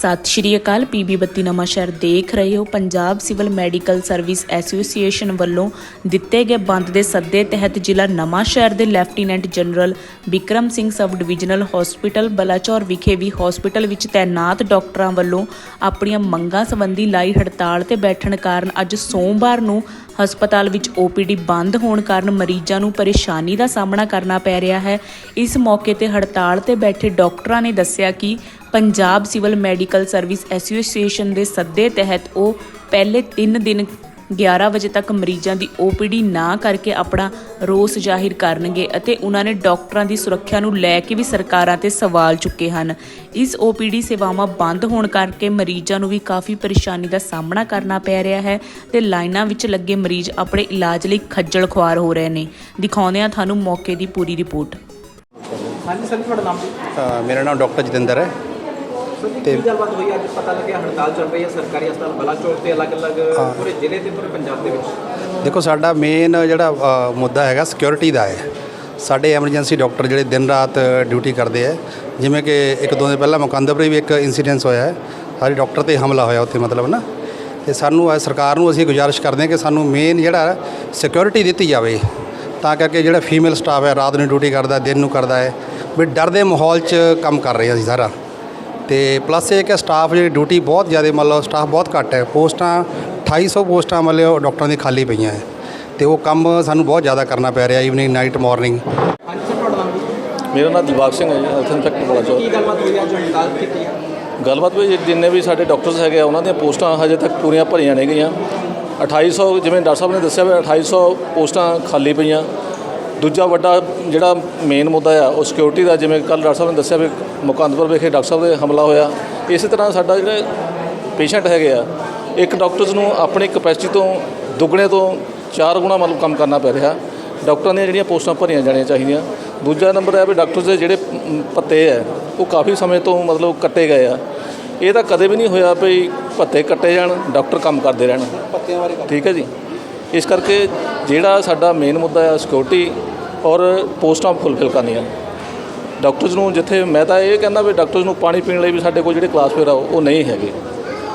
ਸਤਿ ਸ਼੍ਰੀ ਅਕਾਲ ਪੀਬੀ ਬੱਤੀ ਨਵਾਂ ਸ਼ਹਿਰ ਦੇਖ ਰਹੇ ਹੋ। Punjab civil medical service association ਵੱਲੋਂ ਦਿੱਤੇ ਗਏ ਬੰਦ ਦੇ ਸੱਦੇ ਤਹਿਤ ਜ਼ਿਲ੍ਹਾ ਨਵਾਂ ਸ਼ਹਿਰ ਦੇ lieutenant general Vikram Singh sub divisional hospital, Balachaur ਵਿਖੇ ਵੀ ਹਸਪੀਟਲ ਵਿੱਚ ਤਾਇਨਾਤ ਡਾਕਟਰਾਂ ਵੱਲੋਂ ਆਪਣੀਆਂ ਮੰਗਾਂ ਸੰਬੰਧੀ ਲਾਈ ਹੜਤਾਲ ਤੇ ਬੈਠਣ ਕਾਰਨ ਅੱਜ ਸੋਮਵਾਰ ਨੂੰ ਹਸਪਤਾਲ ਵਿੱਚ ਓਪੀਡੀ ਬੰਦ ਹੋਣ ਕਾਰਨ ਮਰੀਜ਼ਾਂ ਨੂੰ ਪਰੇਸ਼ਾਨੀ ਦਾ ਸਾਹਮਣਾ ਕਰਨਾ ਪੈ ਰਿਹਾ ਹੈ। ਇਸ ਮੌਕੇ ਤੇ ਹੜਤਾਲ ਤੇ ਬੈਠੇ ਡਾਕਟਰਾਂ ਨੇ ਦੱਸਿਆ ਕਿ Punjab civil medical service association ਦੇ ਸੱਦੇ ਤਹਿਤ ਉਹ ਪਹਿਲੇ 3 ਦਿਨ 11 ਵਜੇ ਤੱਕ ਮਰੀਜ਼ਾਂ ਦੀ ਓਪੀਡੀ ਨਾ ਕਰਕੇ ਆਪਣਾ ਰੋਸ ਜ਼ਾਹਿਰ ਕਰਨਗੇ ਅਤੇ ਉਹਨਾਂ ਨੇ ਡਾਕਟਰਾਂ ਦੀ ਸੁਰੱਖਿਆ ਨੂੰ ਲੈ ਕੇ ਵੀ ਸਰਕਾਰਾਂ ਤੇ ਸਵਾਲ ਚੁੱਕੇ ਹਨ। ਇਸ ਓਪੀਡੀ ਸੇਵਾਵਾਂ ਬੰਦ ਹੋਣ ਕਰਕੇ ਮਰੀਜ਼ਾਂ ਨੂੰ ਵੀ ਕਾਫੀ ਪਰੇਸ਼ਾਨੀ ਦਾ ਸਾਹਮਣਾ ਕਰਨਾ ਪੈ ਰਿਹਾ ਹੈ ਤੇ ਲਾਈਨਾਂ ਵਿੱਚ ਲੱਗੇ ਮਰੀਜ਼ ਆਪਣੇ ਇਲਾਜ ਲਈ ਖੱਜਲ ਖੁਆਰ ਹੋ ਰਹੇ ਨੇ। ਦਿਖਾਉਂਦੇ ਹਾਂ ਤੁਹਾਨੂੰ ਮੌਕੇ ਦੀ ਪੂਰੀ ਰਿਪੋਰਟ। ਹਾਂਜੀ ਸਰ ਤੁਹਾਡਾ ਨਾਮ? ਮੇਰਾ ਨਾਮ ਡਾਕਟਰ ਜਤਿੰਦਰ ਹੈ। ਤੇ- ਕੀ ਗੱਲਬਾਤ ਹੋਈ? ਅੱਜ ਪਤਾ ਲੱਗਿਆ ਹੜਤਾਲ ਚੱਲ ਰਹੀ ਹੈ ਸਰਕਾਰੀ ਹਸਪਤਾਲ ਬਲਾਚੌਰ ਤੇ ਅਲੱਗ-ਅਲੱਗ। ਪੂਰੇ ਜ਼ਿਲ੍ਹੇ ਤੇ ਪੂਰੇ ਪੰਜਾਬ ਦੇ ਵਿੱਚ। ਦੇਖੋ ਸਾਡਾ ਮੇਨ ਜਿਹੜਾ ਮੁੱਦਾ ਹੈਗਾ ਸਿਕਿਉਰਿਟੀ ਦਾ ਹੈ। ਸਾਡੇ ਐਮਰਜੈਂਸੀ ਡਾਕਟਰ ਜਿਹੜੇ ਦਿਨ ਰਾਤ ਡਿਊਟੀ ਕਰਦੇ ਹੈ। ਜਿਵੇਂ ਕਿ ਇੱਕ ਦੋ ਦਿਨ ਪਹਿਲਾਂ ਮੁਕੰਦਪੁਰ ਵੀ ਇੱਕ ਇਨਸੀਡੈਂਸ ਹੋਇਆ ਹੈ। ਸਾਡੇ ਡਾਕਟਰ ਤੇ ਹਮਲਾ ਹੋਇਆ ਉੱਥੇ ਮਤਲਬ ਨਾ। ਤੇ ਸਾਨੂੰ ਸਰਕਾਰ ਨੂੰ ਅਸੀਂ ਗੁਜ਼ਾਰਿਸ਼ ਕਰਦੇ ਹਾਂ ਕਿ ਸਾਨੂੰ ਮੇਨ ਜਿਹੜਾ ਸਿਕਿਉਰਿਟੀ ਦਿੱਤੀ ਜਾਵੇ। ਤਾਂ ਕਰਕੇ ਜਿਹੜਾ ਫੀਮੇਲ ਸਟਾਫ ਹੈ ਰਾਤ ਨੂੰ ਡਿਊਟੀ ਕਰਦਾ ਦਿਨ ਨੂੰ ਕਰਦਾ ਹੈ। ਵੀ ਡਰ ਦੇ ਮਾਹੌਲ 'ਚ ਕੰਮ ਕਰ ਰਹੇ ਹਾਂ ਅਸੀਂ ਸਾਰਾ। ਤੇ ਪਲੱਸ ਇਹ ਕਿ ਸਟਾਫ ਜਿਹੜੀ ਡਿਊਟੀ ਬਹੁਤ ਜ਼ਿਆਦਾ ਮੰਨ ਲਓ ਸਟਾਫ ਬਹੁਤ ਘੱਟ ਹੈ। ਪੋਸਟਾਂ 2800 ਪੋਸਟਾਂ ਮੰਨ ਲਓ ਡਾਕਟਰਾਂ ਦੀ ਖਾਲੀ ਪਈਆਂ ਹੈ। ਤੇ ਉਹ ਕੰਮ ਸਾਨੂੰ ਬਹੁਤ ਜ਼ਿਆਦਾ ਕਰਨਾ ਪੈ ਰਿਹਾ ਈਵਨਿੰਗ ਨਾਈਟ ਮਾਰਨਿੰਗ ਮੇਰਾ ਨਾਮ ਦਿਲਬਾਗ ਸਿੰਘ ਹੈ ਜੀ ਹੈਲਥ ਇੰਸਪੈਕਟਰ ਬਲਾਚੌਰ ਕੀ ਗੱਲਬਾਤ ਹੋਈ ਅੱਜ ਹੜਤਾਲ ਕੀਤੀ ਹੈ? ਗੱਲਬਾਤ ਵੀ ਜਿੰਨੇ ਵੀ ਸਾਡੇ ਡਾਕਟਰਸ ਹੈਗੇ ਆ ਉਹਨਾਂ ਦੀਆਂ ਪੋਸਟਾਂ ਹਜੇ ਤੱਕ ਪੂਰੀਆਂ ਭਰੀਆਂ ਨਹੀਂ ਗਈਆਂ। 2800 ਜਿਵੇਂ ਡਾਕਟਰ ਸਾਹਿਬ ਨੇ ਦੱਸਿਆ ਵੀ 2800 ਪੋਸਟਾਂ ਖਾਲੀ ਪਈਆਂ। ਦੂਜਾ ਵੱਡਾ ਜਿਹੜਾ ਮੇਨ ਮੁੱਦਾ ਆ ਉਹ ਸਿਕਿਉਰਿਟੀ ਦਾ ਜਿਵੇਂ ਕੱਲ ਡਾਕਟਰ ਸਾਹਿਬ ਨੇ ਦੱਸਿਆ ਵੀ ਮੁਕੰਦਪੁਰ ਵਿਖੇ ਡਾਕਟਰ ਸਾਹਿਬ ਦੇ ਹਮਲਾ ਹੋਇਆ। ਇਸੇ ਤਰ੍ਹਾਂ ਸਾਡਾ ਜਿਹੜੇ ਪੇਸ਼ੈਂਟ ਹੈਗੇ ਆ ਇੱਕ ਡਾਕਟਰਸ ਨੂੰ ਆਪਣੀ ਕਪੈਸਿਟੀ ਤੋਂ ਦੁੱਗਣੇ ਤੋਂ ਚਾਰ ਗੁਣਾ ਮਤਲਬ ਕੰਮ ਕਰਨਾ ਪੈ ਰਿਹਾ। ਡਾਕਟਰਾਂ ਦੀਆਂ ਜਿਹੜੀਆਂ ਪੋਸਟਾਂ ਭਰੀਆਂ ਜਾਣੀਆਂ ਚਾਹੀਦੀਆਂ। ਦੂਜਾ ਨੰਬਰ ਹੈ ਵੀ ਡਾਕਟਰਸ ਦੇ ਜਿਹੜੇ ਭੱਤੇ ਹੈ ਉਹ ਕਾਫੀ ਸਮੇਂ ਤੋਂ ਮਤਲਬ ਕੱਟੇ ਗਏ ਆ। ਇਹ ਤਾਂ ਕਦੇ ਵੀ ਨਹੀਂ ਹੋਇਆ ਵੀ ਭੱਤੇ ਕੱਟੇ ਜਾਣ ਡਾਕਟਰ ਕੰਮ ਕਰਦੇ ਰਹਿਣ। ਪੱਤਿਆਂ ਬਾਰੇ ਠੀਕ ਹੈ ਜੀ। ਇਸ ਕਰਕੇ ਜਿਹੜਾ ਸਾਡਾ ਮੇਨ ਮੁੱਦਾ ਹੈ ਸਿਕਿਉਰਿਟੀ ਔਰ ਪੋਸਟਾਂ ਫੁੱਲਫਿਲ ਕਰਨੀਆਂ ਡਾਕਟਰਸ ਨੂੰ ਜਿੱਥੇ ਮੈਂ ਤਾਂ ਇਹ ਕਹਿੰਦਾ ਵੀ ਡਾਕਟਰਸ ਨੂੰ ਪਾਣੀ ਪੀਣ ਲਈ ਵੀ ਸਾਡੇ ਕੋਲ ਜਿਹੜੇ ਕਲਾਸ ਫੇਅਰ ਆ ਉਹ ਨਹੀਂ ਹੈਗੇ।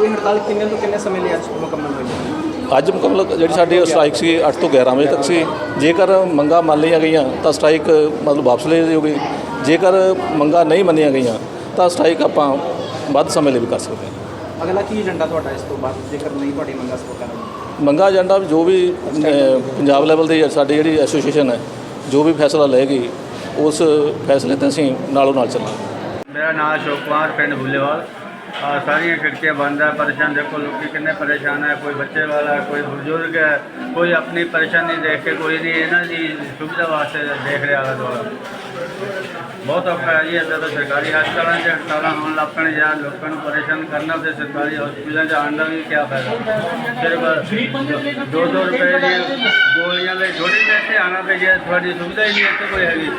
ਇਹ ਹੜਤਾਲ ਕਿੰਨੇ ਤੋਂ ਕਿੰਨੇ ਸਮੇਂ ਲਈ ਅੱਜ ਮੁਕੰਮਲ ਹੋਈ ਅੱਜ ਮੁਕੰਮਲ ਜਿਹੜੀ ਸਾਡੀ ਸਟ੍ਰਾਈਕ ਸੀ 8 ਤੋਂ 11 ਵਜੇ ਤੱਕ ਸੀ। ਜੇਕਰ ਮੰਗਾਂ ਮੰਨ ਲਈਆਂ ਗਈਆਂ ਤਾਂ ਸਟ੍ਰਾਈਕ ਮਤਲਬ ਵਾਪਸ ਲੈ ਜਾਊਗੀ ਜੇਕਰ ਮੰਗਾਂ ਨਹੀਂ ਮੰਨੀਆਂ ਗਈਆਂ ਤਾਂ ਸਟ੍ਰਾਈਕ ਆਪਾਂ ਵੱਧ ਸਮੇਂ ਲਈ ਵੀ ਕਰ ਸਕਦੇ ਹਾਂ। ਅਗਲਾ ਕੀ ਏਜੰਡਾ ਤੁਹਾਡਾ ਇਸ ਤੋਂ ਬਾਅਦ ਜੇਕਰ ਨਹੀਂ ਤੁਹਾਡੀ ਮੰਗਾਂ ਸਪੋਰਟ ਕਰਨ ਮੰਗਾ ਏਜੰਡਾ ਜੋ ਵੀ ਅ, ਪੰਜਾਬ ਲੈਵਲ ਦੀ ਸਾਡੀ ਜਿਹੜੀ ਐਸੋਸੀਏਸ਼ਨ ਹੈ ਜੋ ਵੀ ਫੈਸਲਾ ਲਏਗੀ ਉਸ ਫੈਸਲੇ ਤੇ ਅਸੀਂ ਨਾਲੋਂ ਨਾਲ ਚੱਲਾਂਗੇ। ਮੇਰਾ ਨਾਮ ਅਸ਼ੋਕ ਕੁਮਾਰ ਪਿੰਡ ਬੁੱਲੇਵਾਲ। ਆ ਸਾਰੀਆਂ ਖਿੜਕੀਆਂ ਬੰਦ ਹੈ ਪਰੇਸ਼ਾਨ ਦੇਖੋ ਲੋਕੀ ਕਿੰਨੇ ਪਰੇਸ਼ਾਨ ਹੈ ਕੋਈ ਬੱਚੇ ਵਾਲਾ ਹੈ, ਕੋਈ ਬਜ਼ੁਰਗ ਹੈ ਕੋਈ ਆਪਣੀ ਪਰੇਸ਼ਾਨੀ ਦੇਖ ਕੇ ਕੋਈ ਨਹੀਂ ਇਹਨਾਂ ਦੀ ਸੁਵਿਧਾ ਵਾਸਤੇ ਦੇਖ ਰਿਹਾ ਆਲਾ ਦੁਆਲਾ ਬਹੁਤ ਔਖਾ ਹੈ ਜੀ ਇੱਦਾਂ ਤਾਂ ਸਰਕਾਰੀ ਹਸਪਤਾਲਾਂ 'ਚ ਹਸਪਤਾਲਾਂ ਹੋਣ ਲੱਗ ਪੈਣ ਜਾਂ ਲੋਕਾਂ ਨੂੰ ਪਰੇਸ਼ਾਨ ਕਰਨਾ ਤੇ ਸਰਕਾਰੀ ਹਸਪਤਾਲਾਂ 'ਚ ਆਉਣ ਦਾ ਵੀ ਕੀ ਫਾਇਦਾ। ਸਿਰਫ ਦੋ ਦੋ ਰੁਪਏ ਦੀ ਗੋਲੀਆਂ ਦੇ ਥੋੜੀ ਪੈਸੇ ਆਣਾ ਪੈ ਜੇ ਤੁਹਾਡੀ ਸੁਵਿਧਾ ਹੀ ਨਹੀਂ ਇੱਥੇ ਕੋਈ ਹੈਗੀ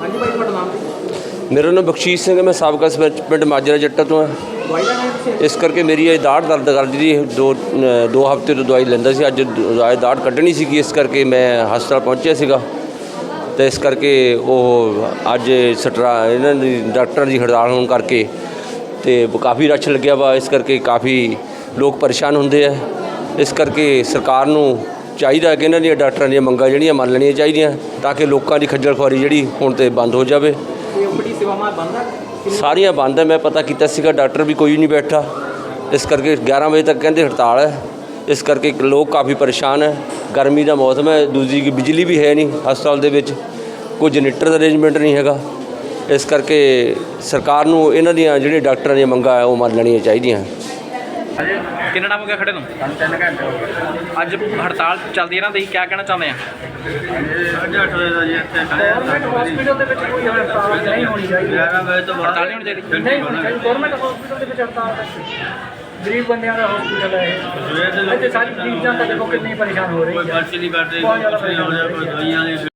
ਹਾਂਜੀ ਭਾਈ ਤੁਹਾਡਾ ਨਾਮ? ਮੇਰਾ ਨਾਮ ਬਖਸ਼ੀਸ਼ ਸਿੰਘ ਹੈ ਮੈਂ ਸਾਬਕਾ ਸਰਪੰਚ ਪਿੰਡ ਮਾਜਰਾ ਜੱਟਾ ਤੋਂ ਹਾਂ। ਇਸ ਕਰਕੇ ਮੇਰੀ ਇਹ ਦਾੜ ਦਰਦ ਕਰਦੀ ਸੀ ਦੋ ਦੋ ਹਫ਼ਤੇ ਤੋਂ ਦਵਾਈ ਲੈਂਦਾ ਸੀ ਅੱਜ ਦਵਾਈ ਦਾੜ ਕੱਢਣੀ ਸੀਗੀ ਇਸ ਕਰਕੇ ਮੈਂ ਹਸਪਤਾਲ ਪਹੁੰਚਿਆ ਸੀਗਾ। ਤੇ ਇਸ ਕਰਕੇ ਉਹ ਅੱਜ ਸਟਰਾ ਇਹਨਾਂ ਦੀ ਡਾਕਟਰਾਂ ਦੀ ਹੜਤਾਲ ਹੋਣ ਕਰਕੇ ਤੇ ਕਾਫੀ ਰਸ਼ ਲੱਗਿਆ ਵਾ, ਇਸ ਕਰਕੇ ਕਾਫੀ ਲੋਕ ਪਰੇਸ਼ਾਨ ਹੁੰਦੇ ਆ। ਇਸ ਕਰਕੇ ਸਰਕਾਰ ਨੂੰ ਚਾਹੀਦਾ ਕਿ ਇਹਨਾਂ ਦੀਆਂ ਡਾਕਟਰਾਂ ਦੀਆਂ ਮੰਗਾਂ ਜਿਹੜੀਆਂ ਮੰਨ ਲੈਣੀਆਂ ਚਾਹੀਦੀਆਂ, ਤਾਂ ਕਿ ਲੋਕਾਂ ਦੀ ਖੱਜਲ ਖੁਆਰੀ ਜਿਹੜੀ ਹੁਣ ਤੇ ਬੰਦ ਹੋ ਜਾਵੇ। ਸਾਰੀਆਂ ਬੰਦ ਹੈ ਮੈਂ ਪਤਾ ਕੀਤਾ ਸੀਗਾ, ਡਾਕਟਰ ਵੀ ਕੋਈ ਨਹੀਂ ਬੈਠਾ। ਇਸ ਕਰਕੇ 11 ਵਜੇ ਤੱਕ ਕਹਿੰਦੇ ਹੜਤਾਲ ਹੈ। ਇਸ ਕਰਕੇ ਲੋਕ ਕਾਫੀ ਪਰੇਸ਼ਾਨ ਹੈ। ਗਰਮੀ ਦਾ ਮੌਸਮ ਹੈ। ਦੂਜੀ ਕੀ ਬਿਜਲੀ ਵੀ ਹੈ ਨਹੀਂ ਹਸਪਤਾਲ ਦੇ ਵਿੱਚ। ਕੋਈ ਜਨਰੇਟਰ ਦਾ ਅਰੇਂਜਮੈਂਟ ਨਹੀਂ ਹੈਗਾ। ਇਸ ਕਰਕੇ ਸਰਕਾਰ ਨੂੰ ਇਹਨਾਂ ਦੀਆਂ ਜਿਹੜੇ ਡਾਕਟਰਾਂ ਦੀਆਂ ਮੰਗਾਂ ਹੈ ਉਹ ਮੰਨ ਲੈਣੀਆਂ ਚਾਹੀਦੀਆਂ। ਕਿੰਨਾ ਟਾਈਮ ਹੋ ਗਿਆ ਖੜੇ ਨੂੰ? ਤਿੰਨ ਘੰਟੇ ਹੋ ਗਏ। ਅੱਜ ਹੜਤਾਲ ਚੱਲਦੀ ਹੈ ਨਾ ਤੁਸੀਂ ਕੀ ਕਹਿਣਾ ਚਾਹੁੰਦੇ ਆ? ਸਾਢੇ ਅੱਠ ਵਜੇ ਦਾ ਜੀ ਇੱਥੇ ਖੜੇ ਹਾਂ ਹਸਪੀਟਲ ਦੇ ਵਿੱਚ ਕੋਈ ਹੜਤਾਲ ਨਹੀਂ ਹੋਣੀ ਚਾਹੀਦੀ। 11 ਵਜੇ ਤੋਂ ਬਾਅਦ ਹੜਤਾਲ ਨਹੀਂ ਹੋਣੀ ਚਾਹੀਦੀ? ਨਹੀਂ ਗਵਰਨਮੈਂਟ ਹਸਪੀਟਲ ਦੇ ਵਿੱਚ ਹੜਤਾਲ ਗਰੀਬ ਬੰਦਿਆਂ ਦਾ ਹਸਪੀਟਲ ਹੈ ਇਹ। ਇੱਥੇ ਸਾਰੀ ਚੀਜ਼ਾਂ ਤਾਂ ਦੇਖੋ ਕਿੰਨੀ ਪਰੇਸ਼ਾਨ ਹੋ ਰਹੀ ਹੈ ਕੋਈ ਪਰਚੀ ਨਹੀਂ ਕੋਈ ਕੁਛ ਨਹੀਂ ਹੋ ਰਿਹਾ ਕੋਈ ਦਵਾਈਆਂ ਨਹੀਂ